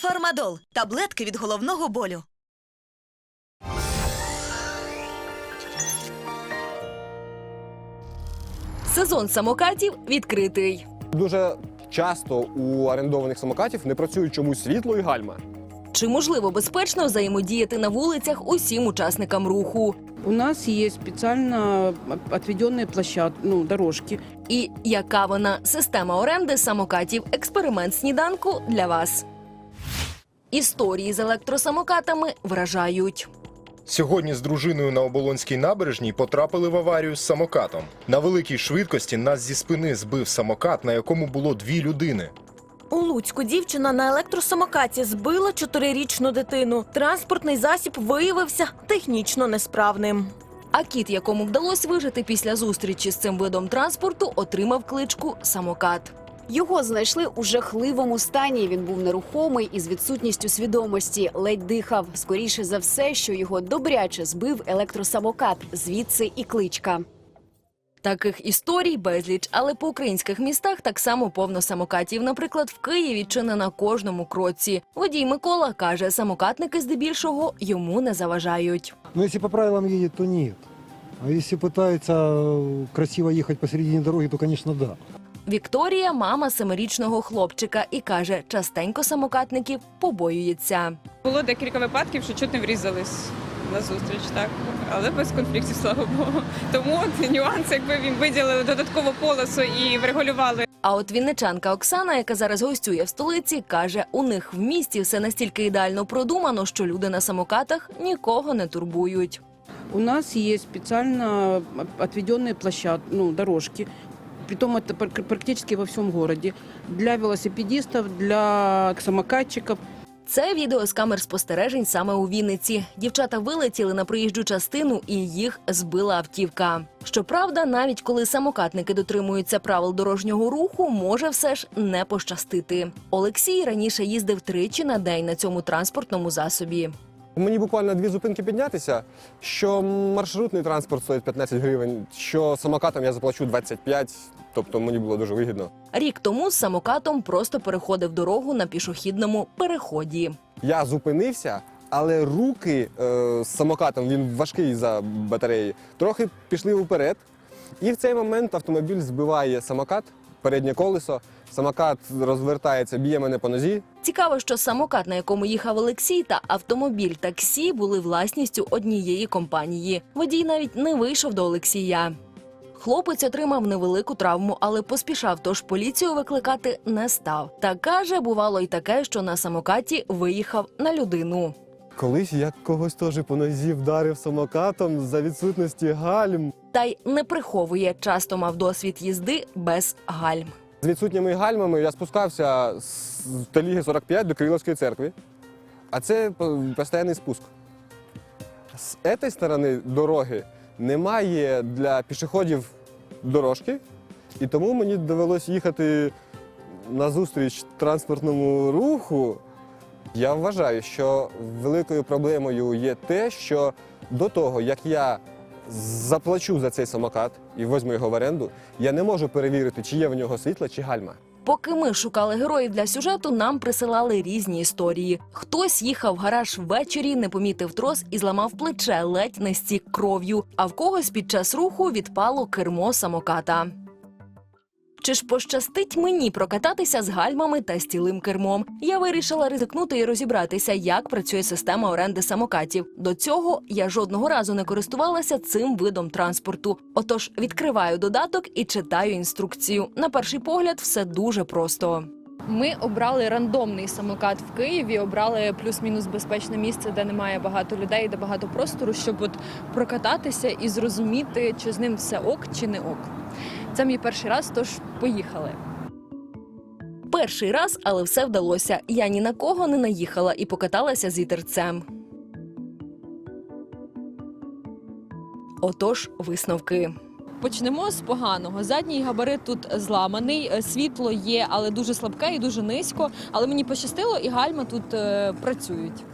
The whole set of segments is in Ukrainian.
Фармадол таблетки від головного болю. Сезон самокатів відкритий. Дуже часто у орендованих самокатів не працюють чомусь світло і гальма. Чи можливо безпечно взаємодіяти на вулицях усім учасникам руху? У нас есть специально отведенные площадки, ну, дорожки. І яка вона система оренди самокатів? Експеримент сніданку для вас. Історії з електросамокатами вражають. Сьогодні з дружиною на оболонській набережній потрапили в аварію з самокатом. На великій швидкості нас зі спини збив самокат, на якому було дві людини. У Луцьку дівчина на електросамокаті збила чотирирічну дитину. Транспортний засіб виявився технічно несправним. А кіт, якому вдалося вижити після зустрічі з цим видом транспорту, отримав кличку самокат. Його знайшли у жахливому стані. Він був нерухомий і з відсутністю свідомості, ледь дихав. Скоріше за все, що його добряче збив електросамокат. Звідси і кличка. Таких історій безліч, але по українських містах так само повно самокатів. Наприклад, в Києві чи не на кожному кроці. Водій Микола каже, самокатники здебільшого йому не заважають. Но если по правилам едет, то нет. А если пытается э, красиво ехать посередине дороги, то, конечно, да. Вікторія мама семирічного хлопчика і каже, частенько самокатників побоюється. Було декілька випадків, що чуть не врізались на зустріч, так але без конфліктів, слава Богу. Тому от нюанс, якби він виділили додаткову полосу і врегулювали А от вінничанка Оксана, яка зараз гостює в столиці, каже, у них в місті все настільки ідеально продумано, що люди на самокатах нікого не турбують. У нас есть специально отведенные площадки, ну, дорожки. Притом это пр- практически во всем городе. Для велосипедистов, для самокатчиков. Це відео з камер спостережень саме у Вінниці. Дівчата вилетіли на проїжджу частину і їх збила автівка. Щоправда, навіть коли самокатники дотримуються правил дорожнього руху, може все ж не пощастити. Олексій раніше їздив тричі на день на цьому транспортному засобі. Мені буквально дві зупинки піднятися, що маршрутний транспорт стоїть 15 гривень, що самокатом я заплачу 25, тобто мені було дуже вигідно. Рік тому з самокатом просто переходив дорогу на пішохідному переході. Я зупинився, але руки е, з самокатом, він важкий за батареї, трохи пішли вперед. І в цей момент автомобіль збиває самокат, переднє колесо, самокат розвертається, б'є мене по нозі. Цікаво, що самокат, на якому їхав Олексій, та автомобіль таксі були власністю однієї компанії. Водій навіть не вийшов до Олексія. Хлопець отримав невелику травму, але поспішав, тож поліцію викликати не став. Та каже, бувало й таке, що на самокаті виїхав на людину. Колись я когось теж по нозі вдарив самокатом за відсутності гальм. Та й не приховує, часто мав досвід їзди без гальм. З відсутніми гальмами я спускався з Таліги 45 до Кирилівської церкви, а це по- постійний спуск. З цієї сторони дороги немає для пішоходів дорожки, і тому мені довелося їхати назустріч транспортному руху. Я вважаю, що великою проблемою є те, що до того, як я заплачу за цей самокат і візьму його в оренду, я не можу перевірити, чи є в нього світло, чи гальма. Поки ми шукали героїв для сюжету, нам присилали різні історії. Хтось їхав в гараж ввечері, не помітив трос і зламав плече, ледь не стік кров'ю. А в когось під час руху відпало кермо самоката. Чи ж пощастить мені прокататися з гальмами та стілим кермом? Я вирішила ризикнути і розібратися, як працює система оренди самокатів. До цього я жодного разу не користувалася цим видом транспорту. Отож, відкриваю додаток і читаю інструкцію. На перший погляд, все дуже просто. Ми обрали рандомний самокат в Києві, обрали плюс-мінус безпечне місце, де немає багато людей, де багато простору, щоб от прокататися і зрозуміти, чи з ним все ок, чи не ок. Це мій перший раз, тож поїхали. Перший раз, але все вдалося. Я ні на кого не наїхала і покаталася з вітерцем. Отож, висновки. Почнемо з поганого. Задній габарит тут зламаний, е, світло є, але дуже слабке і дуже низько. Але мені пощастило, і гальма тут е, працюють.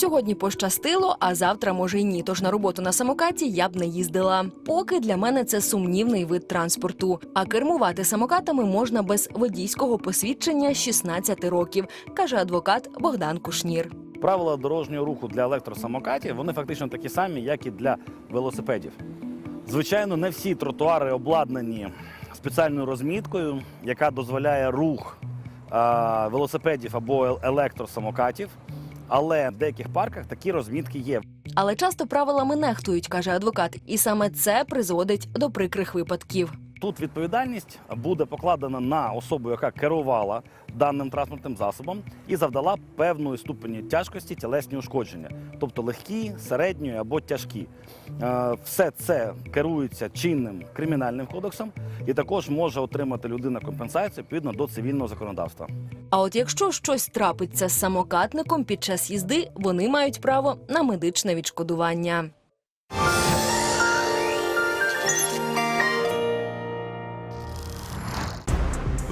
Сьогодні пощастило, а завтра може й ні. Тож на роботу на самокаті я б не їздила. Поки для мене це сумнівний вид транспорту. А кермувати самокатами можна без водійського посвідчення з 16 років, каже адвокат Богдан Кушнір. Правила дорожнього руху для електросамокатів вони фактично такі самі, як і для велосипедів. Звичайно, не всі тротуари обладнані спеціальною розміткою, яка дозволяє рух велосипедів або електросамокатів. Але в деяких парках такі розмітки є. Але часто правилами нехтують, каже адвокат, і саме це призводить до прикрих випадків. Тут відповідальність буде покладена на особу, яка керувала даним транспортним засобом і завдала певної ступені тяжкості тілесні ушкодження, тобто легкі, середньої або тяжкі. Е, Все це керується чинним кримінальним кодексом, і також може отримати людина компенсацію відповідно до цивільного законодавства. А от якщо щось трапиться з самокатником під час їзди, вони мають право на медичне відшкодування.